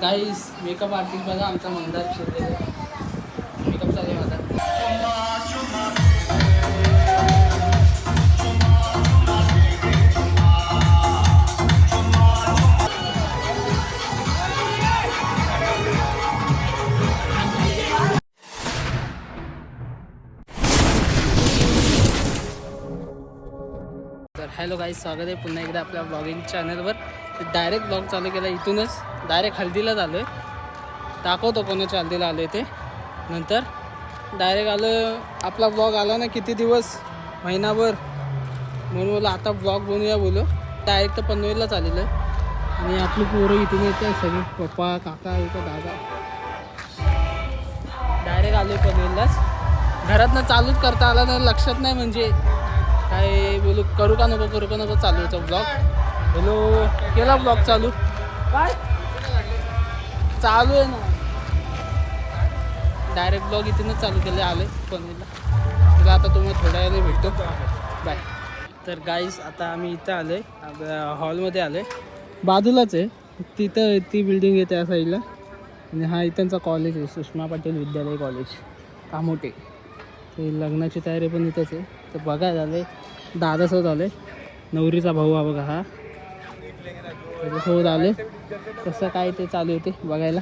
गाईस makeup artist बघा आमचा मंदार शिरले मेकअप चालू आहे माझा. तर हॅलो गाईज स्वागत आहे पुन्हा एकदा आपल्या ब्लॉगिंग चॅनलवर डायरेक्ट ब्लॉग चालू केला इथूनच. डायरेक्ट हल्दीलाच आलो आहे दाखवतो कोणाच्या हल्दीला आलो आहे ते. नंतर डायरेक्ट आलं आपला ब्लॉग आला ना किती दिवस? महिनाभर. म्हणून बोला आता ब्लॉग बनवूया बोलो डायरेक्ट तर पनवेललाच आलेलं आहे आणि आपली पोरं इथून येते सगळे. पप्पा काका इथं दादा. डायरेक्ट आलो आहे पनवेललाच. घरातनं चालूच करता आला ना लक्षात नाही म्हणजे. काय बोलू करू का नको करू का नको चालू होतं ब्लॉग बोलो केला ब्लॉग चालू? काय? चालू आहे ना. डायरेक्ट ब्लॉग इथूनच चालू केले आले पनवेलला तुला आता तुम्हाला थोड्या वेळाने भेटतो. बाय तर गाईस आता आम्ही इथं आलो आहे हॉलमध्ये आलो आहे बाजूलाच आहे. तिथं ती बिल्डिंग आहे त्या साईडला आणि हा इथंचा कॉलेज आहे. सुषमा पाटील विद्यालय कॉलेज कामोटे. ते लग्नाची तयारी पण इथंच आहे. तर बघा झाले दादासोबत आले नवरीचा भाऊ हा बघा हा. म्हणजे हो त्याच्यासोबत आले कसं काय ते चालू होते बघायला.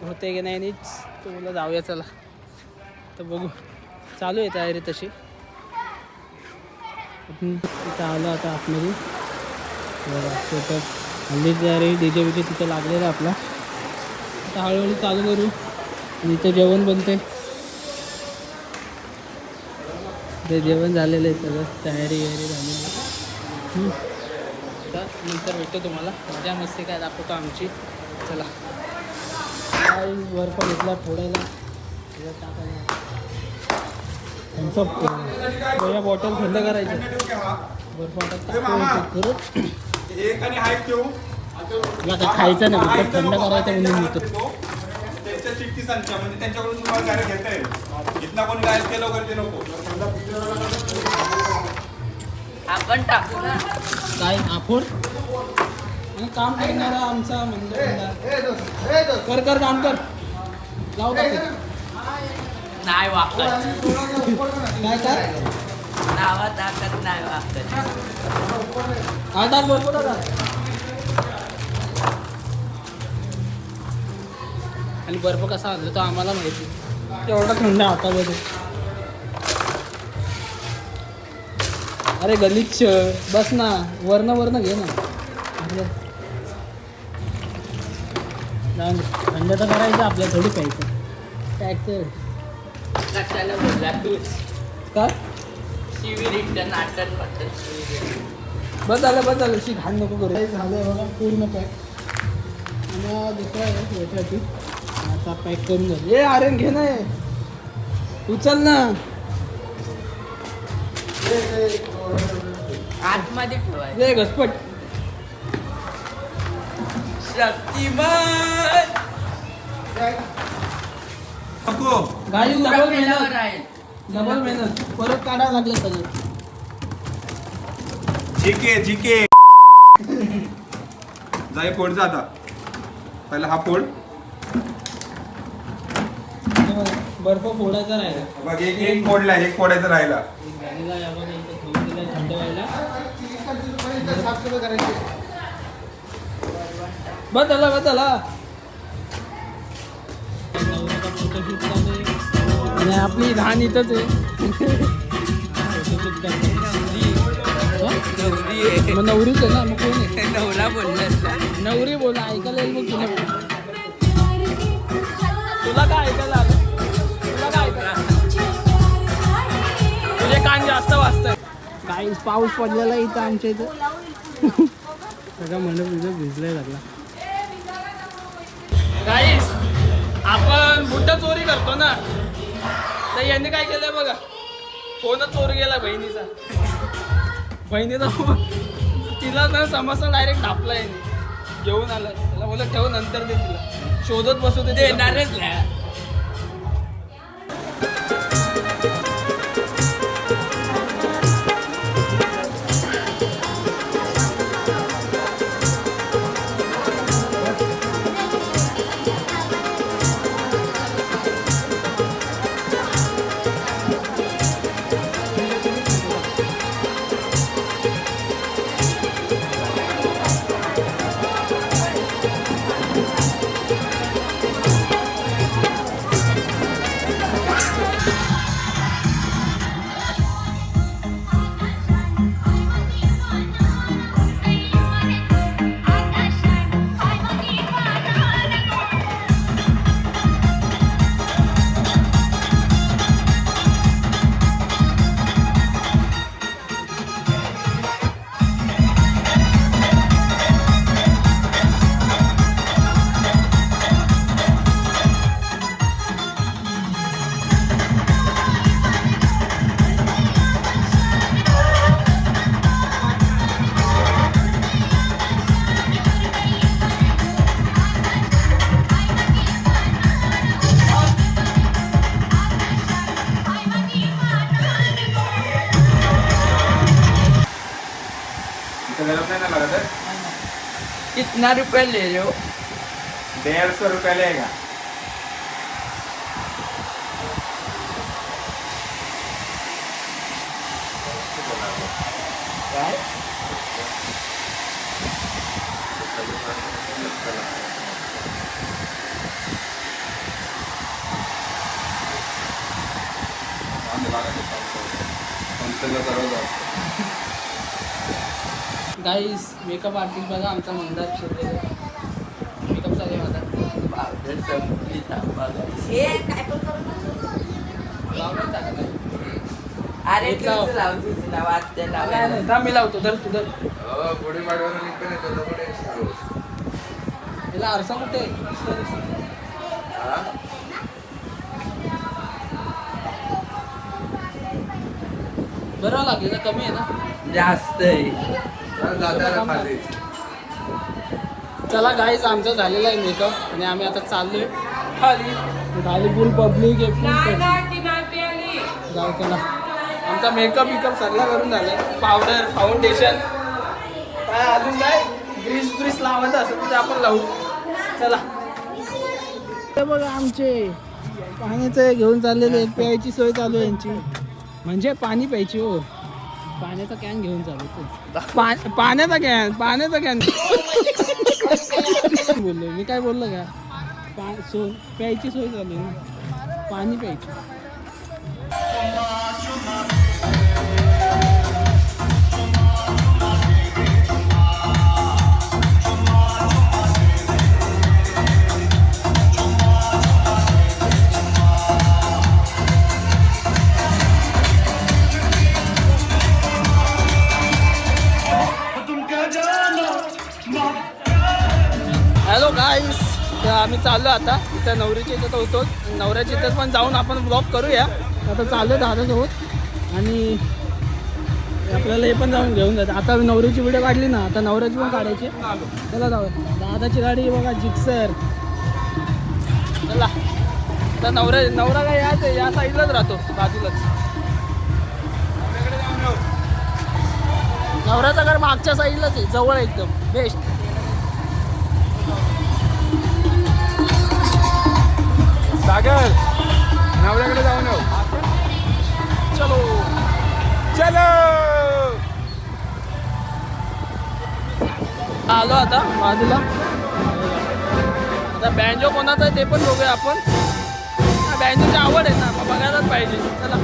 होते की नाही नीच. तर जाऊया चला. तर बघू. चालू आहे तयारी तशी. तिथं आलो आता आतमध्ये. बघा हल्लीच हल्ली तयारी डी जे तिथं लागलेलं आपला. आता हळूहळू चालू करू. आणि इथं जेवण बनते ते जेवण झालेलं आहे सगळं. तयारी वगैरे झालेली नंतर भेटतो तुम्हाला. मजा मस्ती काय दाखवतो आमची. चला. काय बर्फ घेतला फोडायला टाकायला या बॉटल थंड करायचं बर्फ काय खायचं नाही थंड करायचं म्हणून येतो. त्यांच्या संख्या म्हणजे त्यांच्याकडून तुम्हाला गाडी घेता येईल. इथना कोणी गायब केलं वगैरे ते नको. आपण टाकू ना. काय आणि काम करणारा आमचा मंडळ कर कर काम कर. लाव टाकू. नाही वापरत. काय काय? नावात टाकत नाही भरपूर आता आणि बर्फ कसा आणला तो आम्हाला माहिती. एवढा थंड हातामध्ये अरे गलिच्छ बस ना वर्ण वर्ण घे ना. अरे. थंड तर करायचं आपल्या थोडी प्यायचं. प्यायचं कशाला बोलला तूच का शिविरीचं नाटक पद्धत बस झालं बस झालं. शी घाण नको करू. हे झालं बघा पूर्ण पॅक. आणि दुसरा आहे याच्यासाठी आता पॅक करून झालं ए आर्यन घे ना. उचल ना. आतमध्ये ठेवायचं. घसपट. शक्तिमान. नको. गाडी डबल मेहनत. डबल मेहनत. परत काढावं लागलं सगळं. जीके जीके. जाई फोड जा आता. पहिला हा फोड. बघ, बर्फ फोडायचा राहिला बघ एक एक फोडला एक फोडायचा राहिला एक गाडीला या बघा इथं ठेवून दिलंय थंड व्हायला नवऱ्याचा photoshoot चालू आहे. आणि आपली घाण इथंच आहे. हा? मग नवरीच आहे ना मग कोण आहे? नवरा बोलला नवरी बोला ऐकायला येईल मग तुला. तुला काय ऐकायला आलं? तुला काय ऐकायला तुझे कान जास्त वाजतात. काही पाऊस पडलेला इथं आमच्या इथं. सगळं मंडप तुझं भिजलंय लागला गाईस आपण बुट्ट चोरी करतो ना. तर यांनी काय केलंय बघा? फोनच चोरी गेला बहिणीचा. बहिणीचा फोन. तिला ना समस्या डायरेक्ट ढापला याने. घेऊन आला. त्याला बोला ठेव नंतर दे तिला. शोधत बसू दे तिला. कितना रुपए ले रहे हो डेढ़ सौ रुपया लेगा। काय? गाईस मेकअप आर्टिस्ट बघा आमचा मंदार शिरले मेकअप चालू आहे माझा. अरे मी लावतो. धर तू धर. याला आरसा कुठे. बरं लागले ना कमी आहे ना. जास्त आहे. चला गाईज आमचा झालेला आहे मेकअप आणि आम्ही आता चाललोय खाली. खाली फुल पब्लिक आहे फुल जाऊ चला. आमचा मेकअप बिकअप सगळा करून झालाय. पावडर फाउंडेशन काय अजून काय? ग्रीस ग्रीस लावायचं असेल तर आपण लावू. चला. ते बघा आमचे. पाण्याचं घेऊन चाललेले प्यायची सोय चालू आहे यांची. म्हणजे पाणी प्यायची हो. पाण्याचा कॅन घेऊन चालू पाण्याचा कॅन पाण्याचा कॅन बोललो मी काय बोललो का? पा सो प्यायची सोय ना पाणी प्यायची. चाललो आता. इथं नवरीच्या इथं तर होतो नवऱ्याच्या इथं पण जाऊन आपण ब्लॉग करूया. आता चाललो दादासोबत. आणि आपल्याला हे पण जाऊन घेऊन जातं आता नवरीची व्हिडिओ काढली ना आता नवऱ्याची पण काढायची. चला जाऊ दादाची गाडी बघा जिक्सर. चला. आता नवरा नवरा काय याच आहे या साईडलाच राहतो बाजूलाच. नवऱ्याचं घर मागच्या साईडलाच आहे जवळ एकदम. बेस्ट सागर नवऱ्याकडे जाऊन येऊ. चलो. चलो. आलो आता बाजूला. आता बँजो कोणाचा आहे ते पण बघूया आपण. बँजोची आवड आहे ना मग बघायलाच पाहिजे. चला.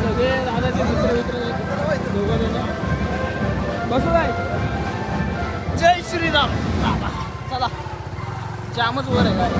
सगळे. दादाचे मित्र मित्र बसू काय? जय श्रीराम. दादा चला. जामच वर आहे काय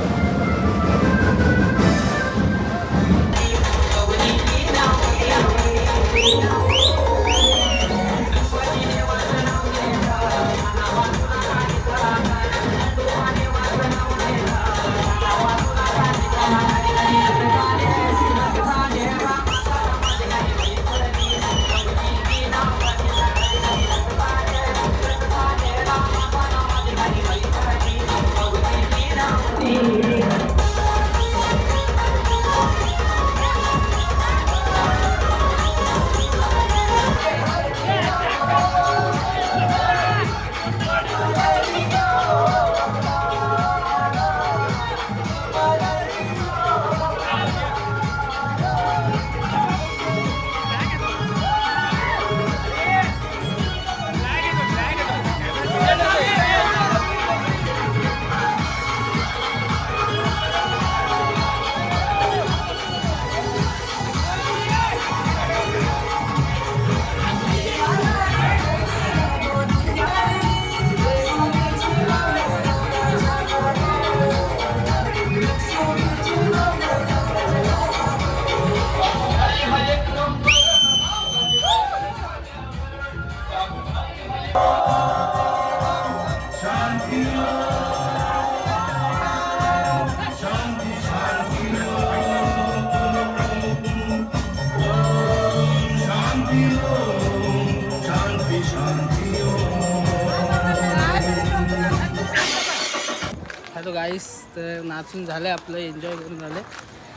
हॅलो गाईस तर नाचून झालं आपलं एन्जॉय करून झालं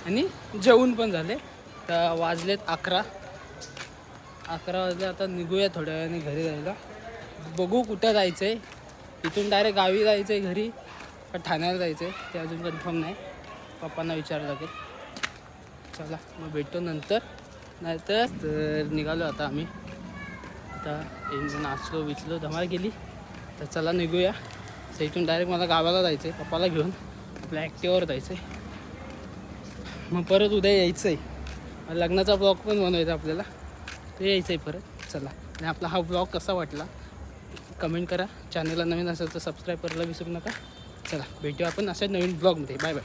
आणि जेवून पण झाले तर वाजलेत अकरा. अकरा वाजले आता निघूया थोड्या वेळाने घरी जायला. बघू कुठं जायचं आहे इथून डायरेक्ट गावी जायचं आहे घरी का ठाण्याला जायचं आहे ते अजून कन्फर्म नाही. पप्पांना विचारावं लागेल. चला मग भेटतो नंतर. नाहीतर तर निघालो आता आम्ही. आता नाचलो विचलो धमाल गेली तर चला निघूया. तर इथून डायरेक्ट मला गावाला जायचं आहे पप्पाला घेऊन आपल्या ॲक्टिवावर जायचं आहे मग परत उद्या यायचं आहे लग्नाचा ब्लॉग पण बनवायचा आपल्याला. ते यायचं आहे परत. चला. आणि आपला हा ब्लॉग कसा वाटला? कमेंट करा. चॅनलला नवीन असेल तर सबस्क्राईब करायला विसरू नका. चला. भेटूया आपण असे नवीन ब्लॉगमध्ये बाय बाय